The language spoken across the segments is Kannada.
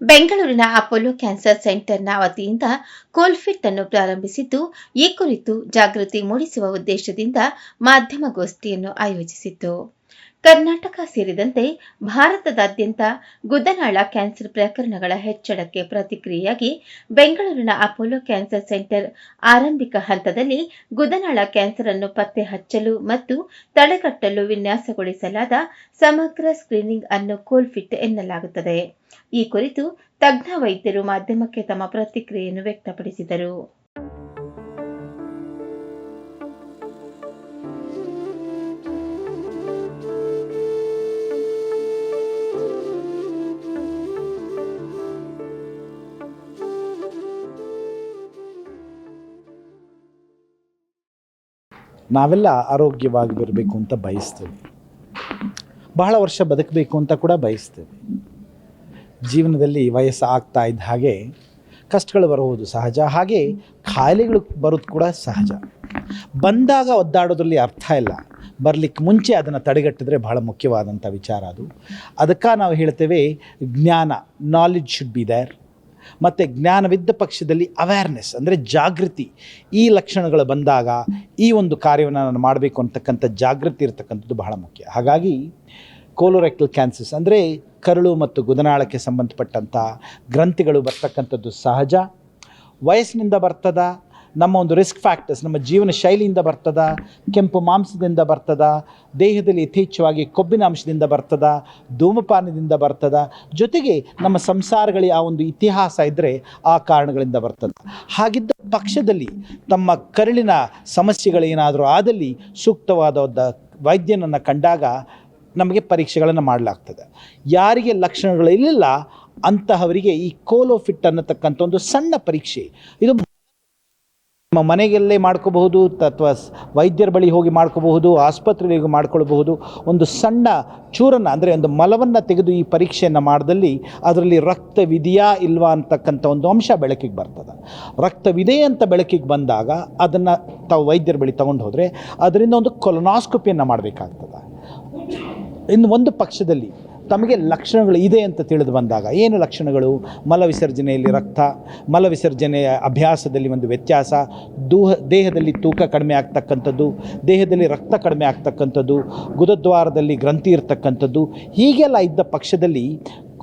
ಬೆಂಗಳೂರಿನ ಅಪೋಲೋ ಕ್ಯಾನ್ಸರ್ ಸೆಂಟರ್ನ ವತಿಯಿಂದ ಕೋಲ್ಫಿಟ್ ಅನ್ನು ಪ್ರಾರಂಭಿಸಿದ್ದು, ಈ ಕುರಿತು ಜಾಗೃತಿ ಮೂಡಿಸುವ ಉದ್ದೇಶದಿಂದ ಮಾಧ್ಯಮಗೋಷ್ಠಿಯನ್ನು ಆಯೋಜಿಸಿತ್ತು. ಕರ್ನಾಟಕ ಸೇರಿದಂತೆ ಭಾರತದಾದ್ಯಂತ ಗುದನಾಳ ಕ್ಯಾನ್ಸರ್ ಪ್ರಕರಣಗಳ ಹೆಚ್ಚಳಕ್ಕೆ ಪ್ರತಿಕ್ರಿಯೆಯಾಗಿ ಬೆಂಗಳೂರಿನ ಅಪೋಲೋ ಕ್ಯಾನ್ಸರ್ ಸೆಂಟರ್ ಆರಂಭಿಕ ಹಂತದಲ್ಲಿ ಗುದನಾಳ ಕ್ಯಾನ್ಸರ್ ಅನ್ನು ಪತ್ತೆ ಹಚ್ಚಲು ಮತ್ತು ತಡೆಗಟ್ಟಲು ವಿನ್ಯಾಸಗೊಳಿಸಲಾದ ಸಮಗ್ರ ಸ್ಕ್ರೀನಿಂಗ್ ಅನ್ನು ಕೋಲ್ಫಿಟ್ ಎನ್ನಲಾಗುತ್ತದೆ. ಈ ಕುರಿತು ತಜ್ಞ ವೈದ್ಯರು ಮಾಧ್ಯಮಕ್ಕೆ ತಮ್ಮ ಪ್ರತಿಕ್ರಿಯೆಯನ್ನು ವ್ಯಕ್ತಪಡಿಸಿದರು. ನಾವೆಲ್ಲ ಆರೋಗ್ಯವಾಗಿ ಬರಬೇಕು ಅಂತ ಬಯಸ್ತೇವೆ. ಬಹಳ ವರ್ಷ ಬದುಕಬೇಕು ಅಂತ ಕೂಡ ಬಯಸ್ತೇವೆ. ಜೀವನದಲ್ಲಿ ವಯಸ್ಸು ಆಗ್ತಾ ಇದ್ದ ಹಾಗೆ ಕಷ್ಟಗಳು ಬರುವುದು ಸಹಜ, ಹಾಗೆ ಖಾಯಿಲೆಗಳು ಬರೋದು ಕೂಡ ಸಹಜ. ಬಂದಾಗ ಒದ್ದಾಡೋದ್ರಲ್ಲಿ ಅರ್ಥ ಇಲ್ಲ. ಬರಲಿಕ್ಕೆ ಮುಂಚೆ ಅದನ್ನು ತಡೆಗಟ್ಟಿದ್ರೆ ಬಹಳ ಮುಖ್ಯವಾದಂಥ ವಿಚಾರ ಅದು. ಅದಕ್ಕೆ ನಾವು ಹೇಳ್ತೇವೆ, ಜ್ಞಾನ ನಾಲೆಜ್ ಶುಡ್ ಬಿ ದೇರ್ ಮತ್ತು ಜ್ಞಾನವಿದ್ದ ಪಕ್ಷದಲ್ಲಿ ಅವೇರ್ನೆಸ್ ಅಂದರೆ ಜಾಗೃತಿ, ಈ ಲಕ್ಷಣಗಳು ಬಂದಾಗ ಈ ಒಂದು ಕಾರ್ಯವನ್ನು ನಾನು ಮಾಡಬೇಕು ಅಂತಕ್ಕಂಥ ಜಾಗೃತಿ ಇರತಕ್ಕಂಥದ್ದು ಬಹಳ ಮುಖ್ಯ. ಹಾಗಾಗಿ ಕೋಲೋರೆಕ್ಟಲ್ ಕ್ಯಾನ್ಸರ್ಸ್ ಅಂದರೆ ಕರುಳು ಮತ್ತು ಗುದನಾಳಕ್ಕೆ ಸಂಬಂಧಪಟ್ಟಂಥ ಗ್ರಂಥಿಗಳು ಬರ್ತಕ್ಕಂಥದ್ದು ಸಹಜ. ವಯಸ್ಸಿನಿಂದ ಬರ್ತದ ನಮ್ಮ ಒಂದು ರಿಸ್ಕ್ ಫ್ಯಾಕ್ಟರ್ಸ್ ನಮ್ಮ ಜೀವನ ಶೈಲಿಯಿಂದ ಬರ್ತದ, ಕೆಂಪು ಮಾಂಸದಿಂದ ಬರ್ತದ, ದೇಹದಲ್ಲಿ ಯಥೇಚ್ಛವಾಗಿ ಕೊಬ್ಬಿನ ಅಂಶದಿಂದ ಬರ್ತದ, ಧೂಮಪಾನದಿಂದ ಬರ್ತದ, ಜೊತೆಗೆ ನಮ್ಮ ಸಂಸಾರಗಳಿಗೆ ಆ ಒಂದು ಇತಿಹಾಸ ಇದ್ದರೆ ಆ ಕಾರಣಗಳಿಂದ ಬರ್ತದ. ಹಾಗಿದ್ದ ಪಕ್ಷದಲ್ಲಿ ತಮ್ಮ ಕರುಳಿನ ಸಮಸ್ಯೆಗಳೇನಾದರೂ ಆದಲ್ಲಿ ಸೂಕ್ತವಾದ ವೈದ್ಯನನ್ನು ಕಂಡಾಗ ನಮಗೆ ಪರೀಕ್ಷೆಗಳನ್ನು ಮಾಡಲಾಗ್ತದೆ. ಯಾರಿಗೆ ಲಕ್ಷಣಗಳಿಲ್ಲ ಅಂತಹವರಿಗೆ ಈ ಕೋಲೋಫಿಟ್ ಅನ್ನತಕ್ಕಂಥ ಒಂದು ಸಣ್ಣ ಪರೀಕ್ಷೆ. ಇದು ನಮ್ಮ ಮನೆಯಲ್ಲೇ ಮಾಡ್ಕೋಬಹುದು ಅಥವಾ ವೈದ್ಯರ ಬಳಿ ಹೋಗಿ ಮಾಡ್ಕೋಬಹುದು ಆಸ್ಪತ್ರೆಗೆ ಹೋಗಿ ಮಾಡ್ಕೊಳ್ಬಹುದು. ಒಂದು ಸಣ್ಣ ಚೂರನ್ನು ಅಂದರೆ ಒಂದು ಮಲವನ್ನು ತೆಗೆದು ಈ ಪರೀಕ್ಷೆಯನ್ನು ಮಾಡಿದಲ್ಲಿ ಅದರಲ್ಲಿ ರಕ್ತವಿದೆಯಾ ಇಲ್ವಾ ಅಂತಕ್ಕಂಥ ಒಂದು ಅಂಶ ಬೆಳಕಿಗೆ ಬರ್ತದೆ. ರಕ್ತವಿದೆ ಅಂತ ಬೆಳಕಿಗೆ ಬಂದಾಗ ಅದನ್ನು ತಾವು ವೈದ್ಯರ ಬಳಿ ತಗೊಂಡು ಹೋದರೆ ಅದರಿಂದ ಒಂದು ಕೊಲೊನಾಸ್ಕೋಪಿಯನ್ನು ಮಾಡಬೇಕಾಗ್ತದೆ. ಇನ್ನು ಒಂದು ಪಕ್ಷದಲ್ಲಿ ತಮಗೆ ಲಕ್ಷಣಗಳು ಇದೆ ಅಂತ ತಿಳಿದು ಬಂದಾಗ, ಏನು ಲಕ್ಷಣಗಳು? ಮಲವಿಸರ್ಜನೆಯಲ್ಲಿ ರಕ್ತ ಮಲವಿಸರ್ಜನೆಯ ಅಭ್ಯಾಸದಲ್ಲಿ ಒಂದು ವ್ಯತ್ಯಾಸ, ದೂಹ, ದೇಹದಲ್ಲಿ ತೂಕ ಕಡಿಮೆ ಆಗ್ತಕ್ಕಂಥದ್ದು, ದೇಹದಲ್ಲಿ ರಕ್ತ ಕಡಿಮೆ ಆಗ್ತಕ್ಕಂಥದ್ದು, ಗುದದ್ವಾರದಲ್ಲಿ ಗ್ರಂಥಿ ಇರ್ತಕ್ಕಂಥದ್ದು, ಹೀಗೆಲ್ಲ ಇದ್ದ ಪಕ್ಷದಲ್ಲಿ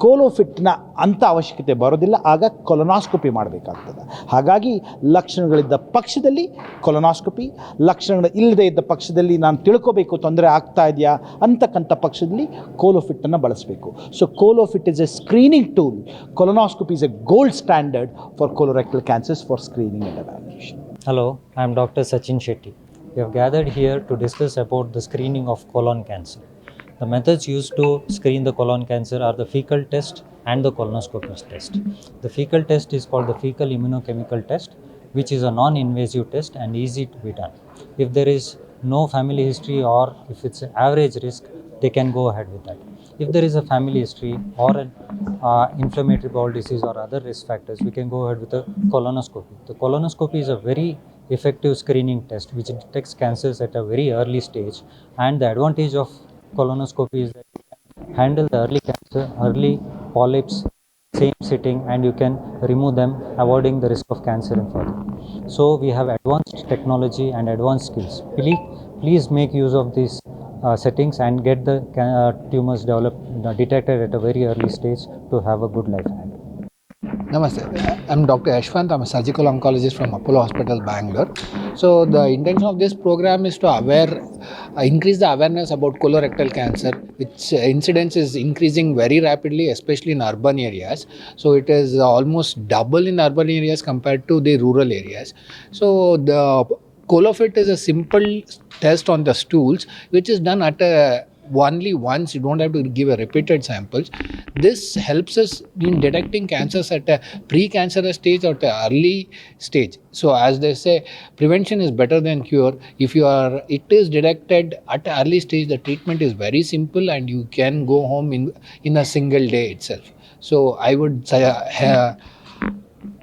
ಕೋಲೋಫಿಟ್ನ ಅಂಥ ಅವಶ್ಯಕತೆ ಬರೋದಿಲ್ಲ, ಆಗ ಕೊಲೊನಾಸ್ಕೋಪಿ ಮಾಡಬೇಕಾಗ್ತದೆ. ಹಾಗಾಗಿ ಲಕ್ಷಣಗಳಿದ್ದ ಪಕ್ಷದಲ್ಲಿ ಕೊಲೊನಾಸ್ಕೋಪಿ, ಲಕ್ಷಣಗಳು ಇಲ್ಲದೇ ಇದ್ದ ಪಕ್ಷದಲ್ಲಿ ನಾನು ತಿಳ್ಕೋಬೇಕು, ತೊಂದರೆ ಆಗ್ತಾ ಇದೆಯಾ ಅಂತಕ್ಕಂಥ ಪಕ್ಷದಲ್ಲಿ ಕೋಲೋಫಿಟ್ಟನ್ನು ಬಳಸಬೇಕು. So ColoFit is a screening tool colonoscopy is a gold standard for colorectal cancers for screening and evaluation hello I am doctor Sachin Shetty you have gathered here to discuss about the screening of colon cancer. The methods used to screen the colon cancer are the fecal test and the colonoscopy test. The fecal test is called the fecal immunochemical test, which is a non-invasive test and easy to be done. If there is no family history or if it's an average risk, they can go ahead with that. If there is a family history or an uh, inflammatory bowel disease or other risk factors, we can go ahead with a colonoscopy. The colonoscopy is a very effective screening test which detects cancers at a very early stage. And the advantage of colonoscopy is that you can handle the early cancer, early polyps, same sitting, and you can remove them, avoiding the risk of cancer in further. So we have advanced technology and advanced skills. Please, please make use of these uh, settings and get the uh, tumors developed, uh, detected at a very early stage to have a good life. Namaste. I'm Dr. Ashwant. I'm a surgical oncologist from Apollo Hospital, Bangalore. So the intention of this program is to aware, uh, increase the awareness about colorectal cancer, which uh, incidence is increasing very rapidly, especially in urban areas. So it is almost double in urban areas compared to the rural areas. So the colofit is a simple test on the stools, which is done at a only once you don't have to give a repeated samples. This helps us in detecting cancers at a pre-cancerous stage or a early stage. So as they say prevention is better than cure. If you are it is detected at early stage the treatment is very simple and you can go home in in a single day itself. So i would say uh,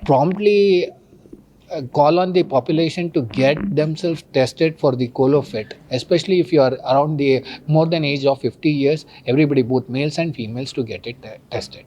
promptly call on the population to get themselves tested for the colofit especially if you are around the more than age of 50 years everybody both males and females to get it uh, tested